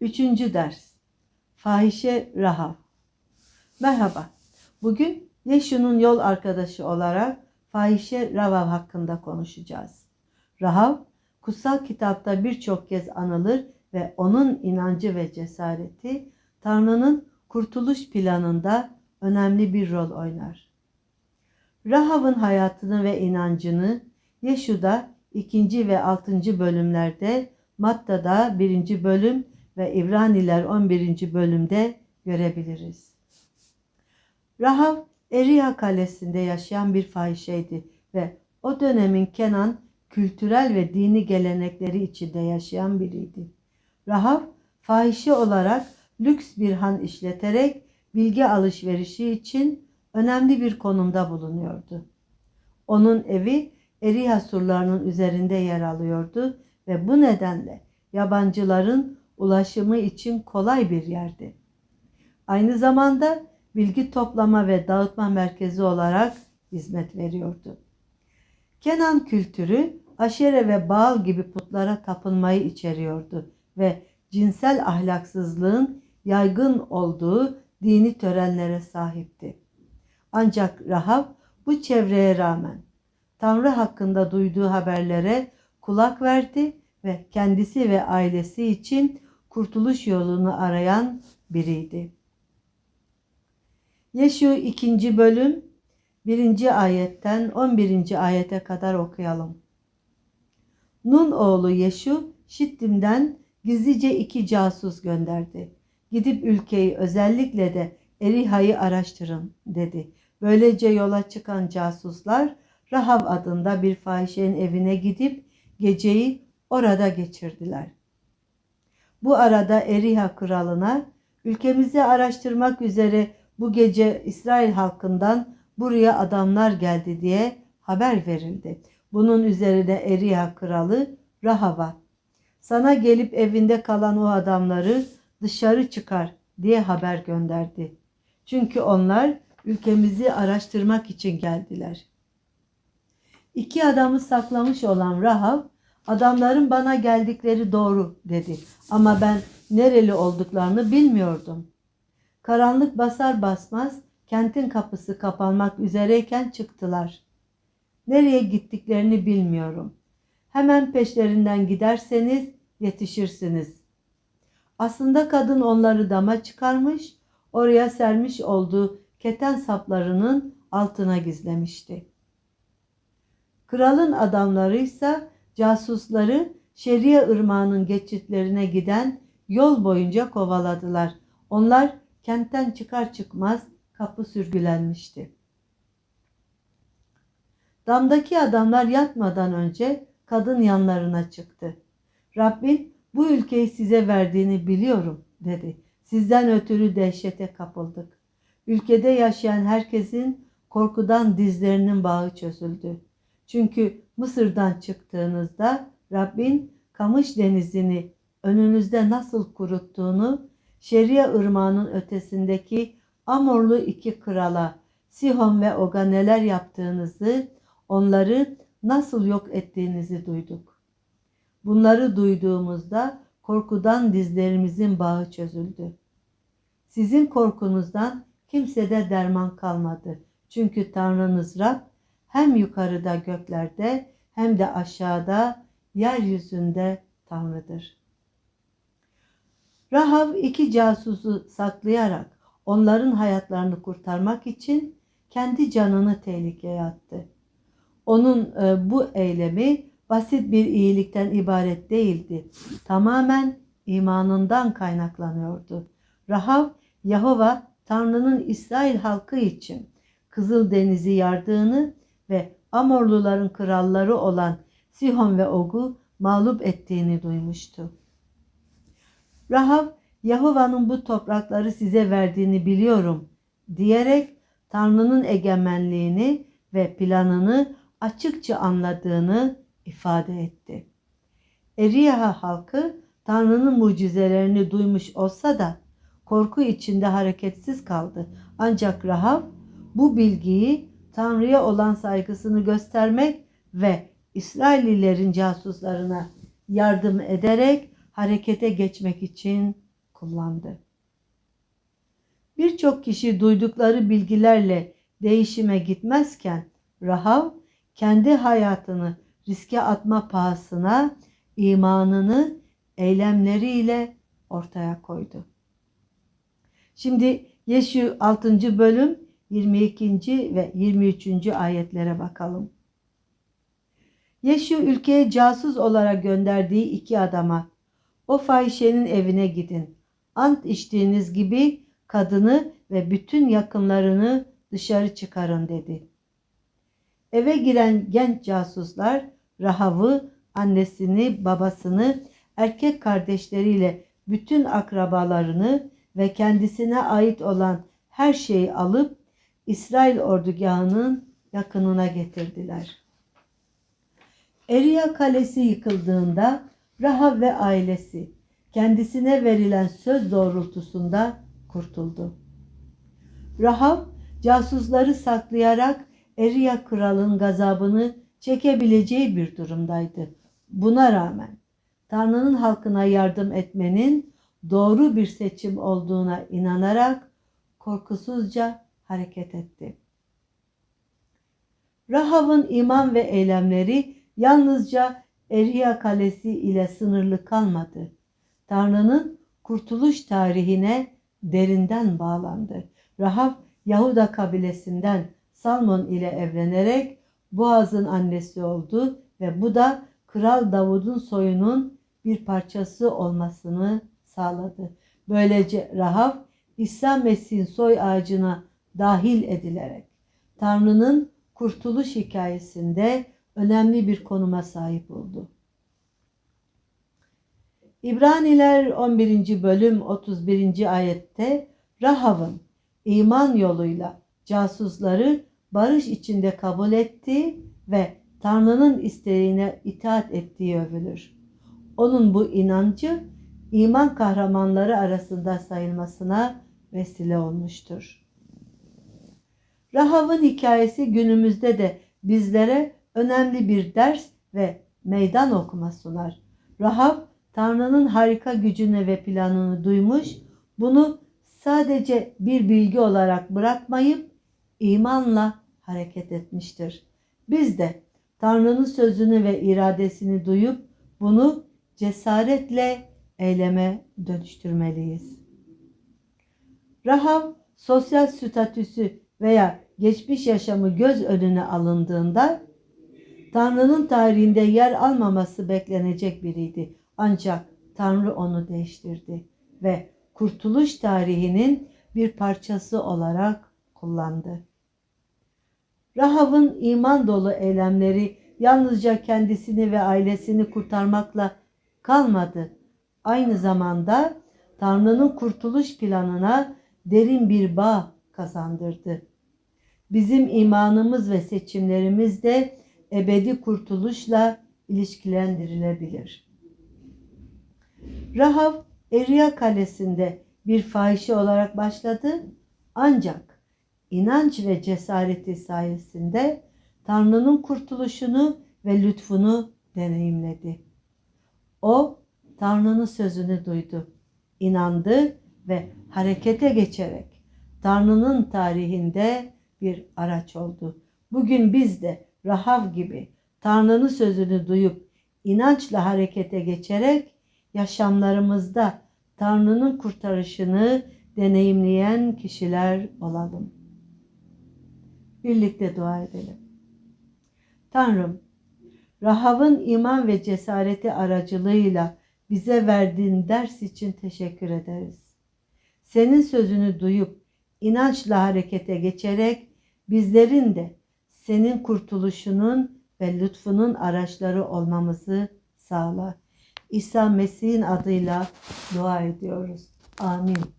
Üçüncü ders. Fahişe Rahav. Merhaba. Bugün Yeşu'nun yol arkadaşı olarak Fahişe Rahav hakkında konuşacağız. Rahav, kutsal kitapta birçok kez anılır ve onun inancı ve cesareti Tanrı'nın kurtuluş planında önemli bir rol oynar. Rahav'ın hayatını ve inancını Yeşu'da 2. ve 6. bölümlerde, Matta'da 1. bölüm ve İbraniler 11. bölümde görebiliriz. Rahav, Eriha kalesinde yaşayan bir fahişeydi ve o dönemin Kenan kültürel ve dini gelenekleri içinde yaşayan biriydi. Rahav, fahişe olarak lüks bir han işleterek bilgi alışverişi için önemli bir konumda bulunuyordu. Onun evi Eriha surlarının üzerinde yer alıyordu ve bu nedenle yabancıların ulaşımı için kolay bir yerdi. Aynı zamanda bilgi toplama ve dağıtma merkezi olarak hizmet veriyordu. Kenan kültürü aşere ve Baal gibi putlara tapınmayı içeriyordu ve cinsel ahlaksızlığın yaygın olduğu dini törenlere sahipti. Ancak Rahab bu çevreye rağmen Tanrı hakkında duyduğu haberlere kulak verdi ve kendisi ve ailesi için kurtuluş yolunu arayan biriydi. Yeşu 2. bölüm 1. ayetten 11. ayete kadar okuyalım. Nun oğlu Yeşu Şittim'den gizlice iki casus gönderdi. Gidip ülkeyi özellikle de Eriha'yı araştırın dedi. Böylece yola çıkan casuslar Rahav adında bir fahişenin evine gidip geceyi orada geçirdiler. Bu arada Eriha kralına ülkemizi araştırmak üzere bu gece İsrail halkından buraya adamlar geldi diye haber verildi. Bunun üzerine Eriha kralı Rahav'a sana gelip evinde kalan o adamları dışarı çıkar diye haber gönderdi. Çünkü onlar ülkemizi araştırmak için geldiler. İki adamı saklamış olan Rahav, adamların bana geldikleri doğru dedi. Ama ben nereli olduklarını bilmiyordum. Karanlık basar basmaz kentin kapısı kapanmak üzereyken çıktılar. Nereye gittiklerini bilmiyorum. Hemen peşlerinden giderseniz yetişirsiniz. Aslında kadın onları dama çıkarmış, oraya sermiş olduğu keten saplarının altına gizlemişti. Kralın adamları ise casusları Şeria ırmağının geçitlerine giden yol boyunca kovaladılar. Onlar kentten çıkar çıkmaz kapı sürgülenmişti. Damdaki adamlar yatmadan önce kadın yanlarına çıktı. Rabbin bu ülkeyi size verdiğini biliyorum dedi. Sizden ötürü dehşete kapıldık. Ülkede yaşayan herkesin korkudan dizlerinin bağı çözüldü. Çünkü Mısır'dan çıktığınızda Rabbin Kamış denizini önünüzde nasıl kuruttuğunu Şeria ırmağının ötesindeki Amorlu iki krala Sihon ve Og'a neler yaptığınızı, onları nasıl yok ettiğinizi duyduk. Bunları duyduğumuzda korkudan dizlerimizin bağı çözüldü. Sizin korkunuzdan kimsede derman kalmadı. Çünkü Tanrınız Rab hem yukarıda göklerde hem de aşağıda yeryüzünde Tanrı'dır. Rahav iki casusu saklayarak onların hayatlarını kurtarmak için kendi canını tehlikeye attı. Onun e, bu eylemi basit bir iyilikten ibaret değildi. Tamamen imanından kaynaklanıyordu. Rahav, Yahova Tanrı'nın İsrail halkı için Kızıl Denizi yardığını ve Amorluların kralları olan Sihon ve Og'u mağlup ettiğini duymuştu. Rahav, Yahova'nın bu toprakları size verdiğini biliyorum diyerek Tanrı'nın egemenliğini ve planını açıkça anladığını ifade etti. Eriyaha halkı Tanrı'nın mucizelerini duymuş olsa da korku içinde hareketsiz kaldı. Ancak Rahav bu bilgiyi Tanrı'ya olan saygısını göstermek ve İsraillilerin casuslarına yardım ederek harekete geçmek için kullandı. Birçok kişi duydukları bilgilerle değişime gitmezken Rahav kendi hayatını riske atma pahasına imanını eylemleriyle ortaya koydu. Şimdi Yeşu 6. bölüm 22. ve 23. ayetlere bakalım. Yeşu ülkeye casus olarak gönderdiği iki adama o fahişenin evine gidin. Ant içtiğiniz gibi kadını ve bütün yakınlarını dışarı çıkarın dedi. Eve giren genç casuslar Rahav'ı, annesini, babasını, erkek kardeşleriyle bütün akrabalarını ve kendisine ait olan her şeyi alıp İsrail ordugahının yakınına getirdiler. Eriya kalesi yıkıldığında Rahav ve ailesi kendisine verilen söz doğrultusunda kurtuldu. Rahav casusları saklayarak Eriya kralın gazabını çekebileceği bir durumdaydı. Buna rağmen Tanrı'nın halkına yardım etmenin doğru bir seçim olduğuna inanarak korkusuzca hareket etti. Rahav'ın iman ve eylemleri yalnızca Eriya Kalesi ile sınırlı kalmadı. Tanrı'nın kurtuluş tarihine derinden bağlandı. Rahav Yahuda kabilesinden Salmon ile evlenerek Boaz'ın annesi oldu ve bu da Kral Davud'un soyunun bir parçası olmasını sağladı. Böylece Rahav İsa Mesih'in soy ağacına dahil edilerek Tanrı'nın kurtuluş hikayesinde önemli bir konuma sahip oldu. İbraniler 11. bölüm 31. ayette Rahav'ın iman yoluyla casusları barış içinde kabul etti ve Tanrı'nın isteğine itaat ettiği övülür. Onun bu inancı iman kahramanları arasında sayılmasına vesile olmuştur. Rahav'ın hikayesi günümüzde de bizlere önemli bir ders ve meydan okuma sunar. Rahav Tanrı'nın harika gücünü ve planını duymuş, bunu sadece bir bilgi olarak bırakmayıp imanla hareket etmiştir. Biz de Tanrı'nın sözünü ve iradesini duyup bunu cesaretle eyleme dönüştürmeliyiz. Rahav sosyal statüsü veya geçmiş yaşamı göz önüne alındığında Tanrı'nın tarihinde yer almaması beklenecek biriydi. Ancak Tanrı onu değiştirdi ve kurtuluş tarihinin bir parçası olarak kullandı. Rahav'ın iman dolu eylemleri yalnızca kendisini ve ailesini kurtarmakla kalmadı. Aynı zamanda Tanrı'nın kurtuluş planına derin bir bağ kazandırdı. Bizim imanımız ve seçimlerimiz de ebedi kurtuluşla ilişkilendirilebilir. Rahav Eriya Kalesi'nde bir fahişe olarak başladı ancak inanç ve cesareti sayesinde Tanrı'nın kurtuluşunu ve lütfunu deneyimledi. O Tanrı'nın sözünü duydu, inandı ve harekete geçerek Tanrı'nın tarihinde bir araç oldu. Bugün biz de Rahav gibi Tanrı'nın sözünü duyup inançla harekete geçerek yaşamlarımızda Tanrı'nın kurtarışını deneyimleyen kişiler olalım. Birlikte dua edelim. Tanrım, Rahav'ın iman ve cesareti aracılığıyla bize verdiğin ders için teşekkür ederiz. Senin sözünü duyup inançla harekete geçerek bizlerin de senin kurtuluşunun ve lütfunun araçları olmamızı sağla. İsa Mesih'in adıyla dua ediyoruz. Amin.